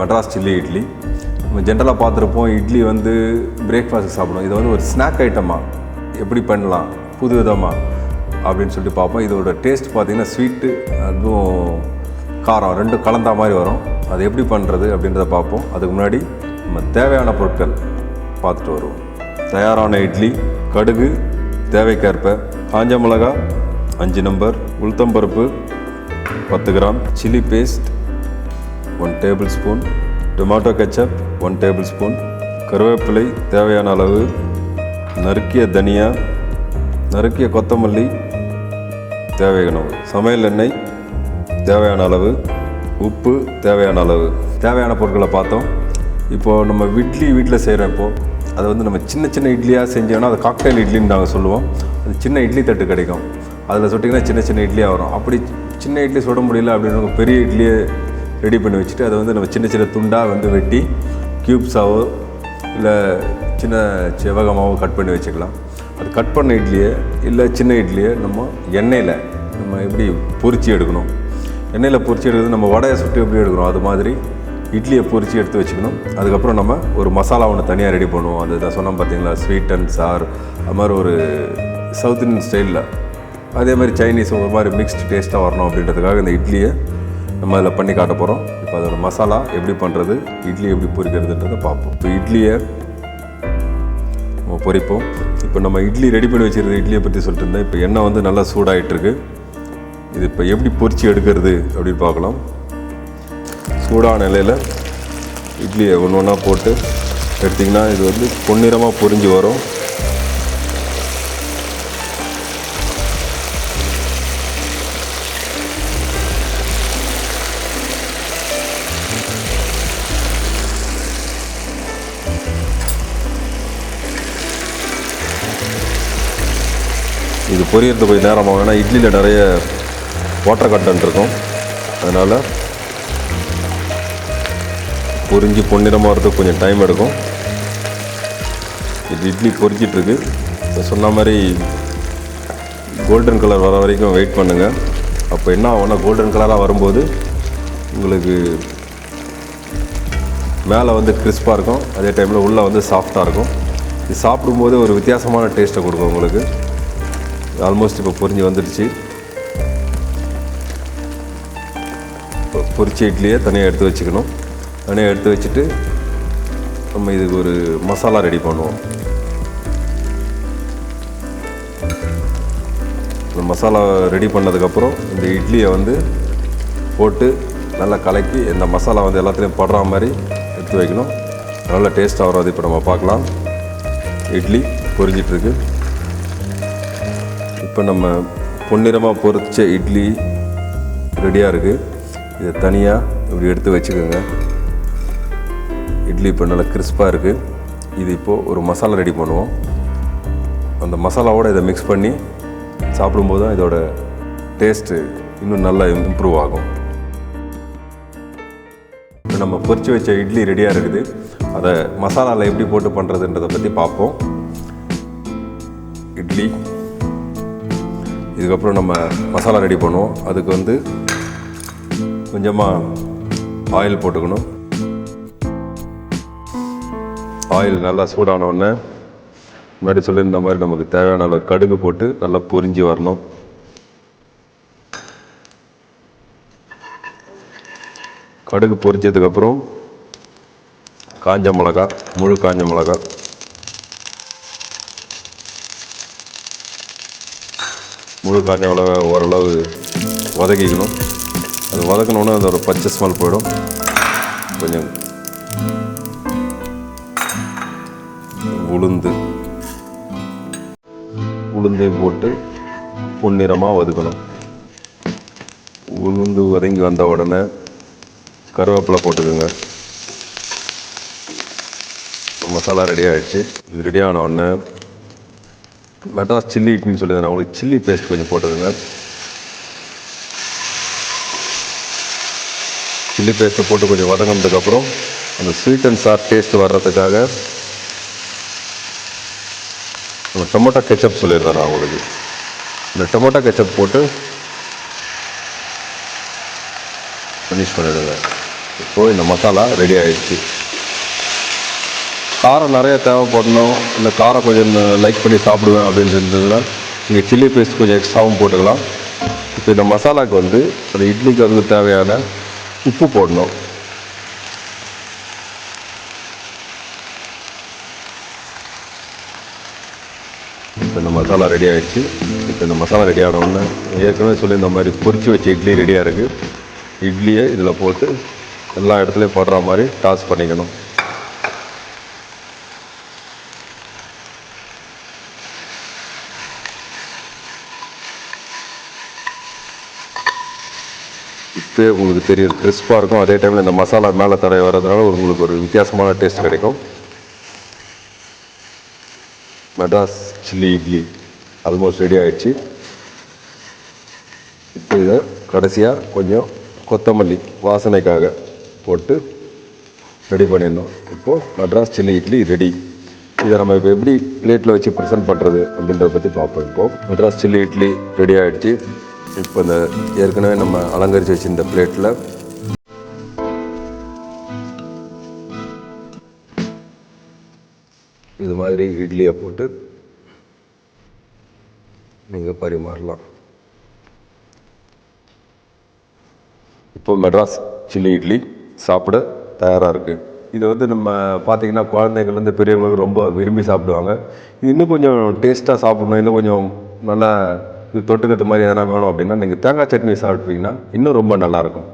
Madras chilli idli. நம்ம ஜென்ரலாக பார்த்துருப்போம் இட்லி வந்து பிரேக்ஃபாஸ்ட்டுக்கு சாப்பிடுவோம் இது வந்து ஒரு ஸ்நாக் ஐட்டமாக எப்படி பண்ணலாம் புது விதமாக அப்படின்னு சொல்லிட்டு பார்ப்போம். இதோட டேஸ்ட் பார்த்திங்கன்னா ஸ்வீட்டு அதுவும் காரம் ரெண்டும் கலந்தா மாதிரி வரும். அது எப்படி பண்ணுறது அப்படின்றத பார்ப்போம். அதுக்கு முன்னாடி நம்ம தேவையான பொருட்கள் பார்த்துட்டு வருவோம். தயாரான இட்லி கடுகு தேவைக்கேற்ப காஞ்ச மிளகா அஞ்சு நம்பர் உளுத்தம்பருப்பு பத்து gram chilli paste one tablespoon tomato ketchup one tablespoon கருவேப்பிலை தேவையான அளவு நறுக்கிய தனியா நறுக்கிய கொத்தமல்லி தேவையான அளவு. சமையல் எண்ணெய் தேவையான அளவு. உப்பு தேவையான அளவு. தேவையான பொருட்களை பார்த்தோம். இப்போது நம்ம இட்லி வீட்டில் செய்கிறப்போ அதை வந்து நம்ம சின்ன சின்ன இட்லியாக செஞ்சோன்னா அது காக்டைல் இட்லின்னு நாங்கள் சொல்லுவோம். அது சின்ன இட்லி தட்டு கிடைக்கும். அதில் சுட்டிங்கன்னா சின்ன சின்ன இட்லியாக வரும். அப்படி சின்ன இட்லி சுட முடியல அப்படின்னு பெரிய இட்லியை ரெடி பண்ணி வச்சுட்டு அதை வந்து நம்ம சின்ன சின்ன துண்டாக வந்து வெட்டி க்யூப்ஸாவோ இல்லை சின்ன செவகமாவோ கட் பண்ணி வச்சுக்கலாம். அது கட் பண்ண இட்லியை இல்லை சின்ன இட்லியை நம்ம எண்ணெயில் நம்ம எப்படி பொறிச்சி எடுக்கணும். எண்ணெயில் பொறிச்சி எடுக்கிறது நம்ம வடையை சுட்டு எப்படி எடுக்கிறோம்? அது மாதிரி இட்லியை பொரிச்சு எடுத்து வச்சுக்கணும். அதுக்கப்புறம் நம்ம ஒரு மசாலா ஒன்று தனியாக ரெடி பண்ணுவோம். அது நான் சொன்னோம் பார்த்தீங்களா? ஸ்வீட் அண்ட் சார் அது மாதிரி ஒரு சவுத் இந்தியன் ஸ்டைலில் அதே மாதிரி சைனீஸ் ஒரு மாதிரி மிக்ஸ்டு டேஸ்ட்டாக வரணும் அப்படின்றதுக்காக இந்த இட்லியை நம்ம அதில் பண்ணி காட்ட போகிறோம். இப்போ அதோட மசாலா எப்படி பண்ணுறது இட்லி எப்படி பொரிக்கிறதுன்றதை பார்ப்போம். இப்போ இட்லியை நம்ம பொரிப்போம். இப்போ நம்ம இட்லி ரெடி பண்ணி வச்சுருந்த இட்லியை பற்றி சொல்லிட்டு இருந்தேன். இப்போ எண்ணெய் வந்து நல்லா சூடாகிட்டுருக்கு இது இப்போ எப்படி பொரித்து எடுக்கிறது அப்படின்னு பார்க்கலாம். சூடான நிலையில் இட்லியை ஒன்று ஒன்றா போட்டு எடுத்திங்கன்னா இது வந்து பொன்னிறமாக பொரிஞ்சு வரும். இது பொரியறது கொஞ்சம் நேரமாகும் ஏன்னா இட்லியில் நிறைய வாட்டர் கண்டென்ட் இருக்கும். அதனால் பொரிஞ்சு பொன்னிறமாக வரதுக்கு கொஞ்சம் டைம் எடுக்கும். இது இட்லி பொரிச்சிட்ருக்கு சொன்ன மாதிரி கோல்டன் கலர் வர வரைக்கும் வெயிட் பண்ணுங்கள் அப்போ என்ன ஆகும்னா கோல்டன் கலராக வரும்போது உங்களுக்கு மேலே வந்து கிறிஸ்பாக இருக்கும். அதே டைமில் உள்ளே வந்து சாஃப்டாக இருக்கும். இது சாப்பிடும்போது ஒரு வித்தியாசமான டேஸ்ட்டை கொடுக்கும் உங்களுக்கு. ஆல்மோஸ்ட் இப்போ பொரிஞ்சு வந்துடுச்சு. பொரிச்ச இட்லியை தனியாக எடுத்து வச்சுக்கணும். தனியாக எடுத்து வச்சுட்டு நம்ம இதுக்கு ஒரு மசாலா ரெடி பண்ணுவோம். இந்த மசாலா ரெடி பண்ணதுக்கப்புறம் இந்த இட்லியை வந்து போட்டு நல்லா கலக்கி இந்த மசாலா வந்து எல்லாத்துலேயும் படுற மாதிரி எடுத்து வைக்கணும். நல்ல டேஸ்ட்டாக வரும். அது இப்போ நம்ம பார்க்கலாம். இட்லி பொரிஞ்சிட்ருக்கு இப்போ நம்ம பொன்னிறமாக பொறிச்ச இட்லி ரெடியாக இருக்குது இதை தனியாக இப்படி எடுத்து வச்சுக்கோங்க. இட்லி இப்போ நல்லா கிறிஸ்பாக இருக்குது இது இப்போது ஒரு மசாலா ரெடி பண்ணுவோம். அந்த மசாலாவோடு இதை மிக்ஸ் பண்ணி சாப்பிடும்போது தான் இதோட டேஸ்ட்டு இன்னும் நல்லா இம்ப்ரூவ் ஆகும். இப்போ நம்ம பொறிச்சு வச்ச இட்லி ரெடியாக இருக்குது. அதை மசாலாவில் எப்படி போட்டு பண்ணுறதுன்றதை பற்றி பார்ப்போம். இட்லி இதுக்கப்புறம் நம்ம மசாலா ரெடி பண்ணுவோம். அதுக்கு வந்து கொஞ்சமாக ஆயில் போட்டுக்கணும். ஆயில் நல்லா சூடான உடனே முன்னாடி சொல்லியிருந்த மாதிரி நமக்கு தேவையான அளவு கடுகு போட்டு நல்லா பொரிஞ்சு வரணும். கடுகு பொரிஞ்சதுக்கப்புறம் காஞ்ச மிளகா முழு காஞ்ச மிளகா முழு காக்காவில் ஓரளவு வதக்கிக்கணும். அது வதக்கணுன்னா அதோட பச்சை ஸ்மெல் போயிடும். கொஞ்சம் உளுந்து. உளுந்தையும் போட்டு பொன்னிறமாக வதக்கணும். உளுந்து வதங்கி வந்த உடனே கருவேப்பிலை போட்டுக்கோங்க. மசாலா ரெடி ஆகிடுச்சு இது ரெடி ஆன உடனே மெட்ராஸ் சில்லி இட்லின்னு சொல்லியிருந்தேன் அவங்களுக்கு உங்களுக்கு சில்லி பேஸ்ட் கொஞ்சம் போட்டுருங்க சில்லி பேஸ்ட்டை போட்டு கொஞ்சம் வதங்கினதுக்கப்புறம் அந்த ஸ்வீட் அண்ட் சார் டேஸ்ட் வர்றதுக்காக நம்ம டொமேட்டோ கெச்சப் சொல்லியிருந்தேன் நான் உங்களுக்கு. இந்த டொமேட்டோ கெச்சப் போட்டு ஃபினிஷ் பண்ணிடுங்க. இப்போது இந்த மசாலா ரெடி ஆகிடுச்சு காரம் நிறைய தேவைப்படணும். இல்லை காரம் கொஞ்சம் லைக் பண்ணி சாப்பிடுவேன் அப்படின்னு இருந்ததுன்னா நீங்கள் சில்லி பேஸ்ட் கொஞ்சம் எக்ஸ்ட்ராவும் போட்டுக்கலாம். இப்போ இந்த மசாலாவுக்கு வந்து அந்த இட்லிக்கு வந்து தேவையான உப்பு போடணும். இப்போ இந்த மசாலா ரெடி ஆகிடுச்சு இப்போ இந்த மசாலா ரெடி ஆன ஏற்கனவே சொல்லி இந்த மாதிரி பொறிச்சு வச்ச இட்லி ரெடியாக இருக்குது இட்லியை இதில் போட்டு எல்லா இடத்துலையும் போடுற மாதிரி டாஸ் பண்ணிக்கணும். இப்போ உங்களுக்கு தெரியும் கிறிஸ்பாக இருக்கும். அதே டைமில் இந்த மசாலா மேலே தடவை வர்றதுனால உங்களுக்கு ஒரு வித்தியாசமான டேஸ்ட் கிடைக்கும். Madras chilli idli almost ready ஆகிடுச்சு இப்போ இதை கடைசியாக கொஞ்சம் கொத்தமல்லி வாசனைக்காக போட்டு ரெடி பண்ணியிருந்தோம் இப்போது மெட்ராஸ் சில்லி இட்லி ரெடி இதை நம்ம இப்போ எப்படி பிளேட்டில் வச்சு ப்ரெசென்ட் பண்ணுறது அப்படின்றத பற்றி பார்ப்போம். இப்போது மெட்ராஸ் சில்லி இட்லி ரெடி ஆகிடுச்சு இப்போ இந்த ஏற்கனவே நம்ம அலங்கரித்து வச்சிருந்த பிளேட்டில் இது மாதிரி இட்லியை போட்டு நீங்கள் பரிமாறலாம். இப்போ மெட்ராஸ் சில்லி இட்லி சாப்பிட தயாராக இருக்குது இது வந்து நம்ம பார்த்திங்கன்னா குழந்தைங்கள்லேருந்து பெரியவங்களுக்கு ரொம்ப விரும்பி சாப்பிடுவாங்க. இது இன்னும் கொஞ்சம் டேஸ்ட்டாக சாப்பிடணும். இன்னும் கொஞ்சம் நல்லா இது தொட்டுக்கிறது மாதிரி எதனா வேணும் அப்படின்னா நீங்கள் தேங்காய் சட்னி சாப்பிட்டீங்கன்னா இன்னும் ரொம்ப நல்லாயிருக்கும்.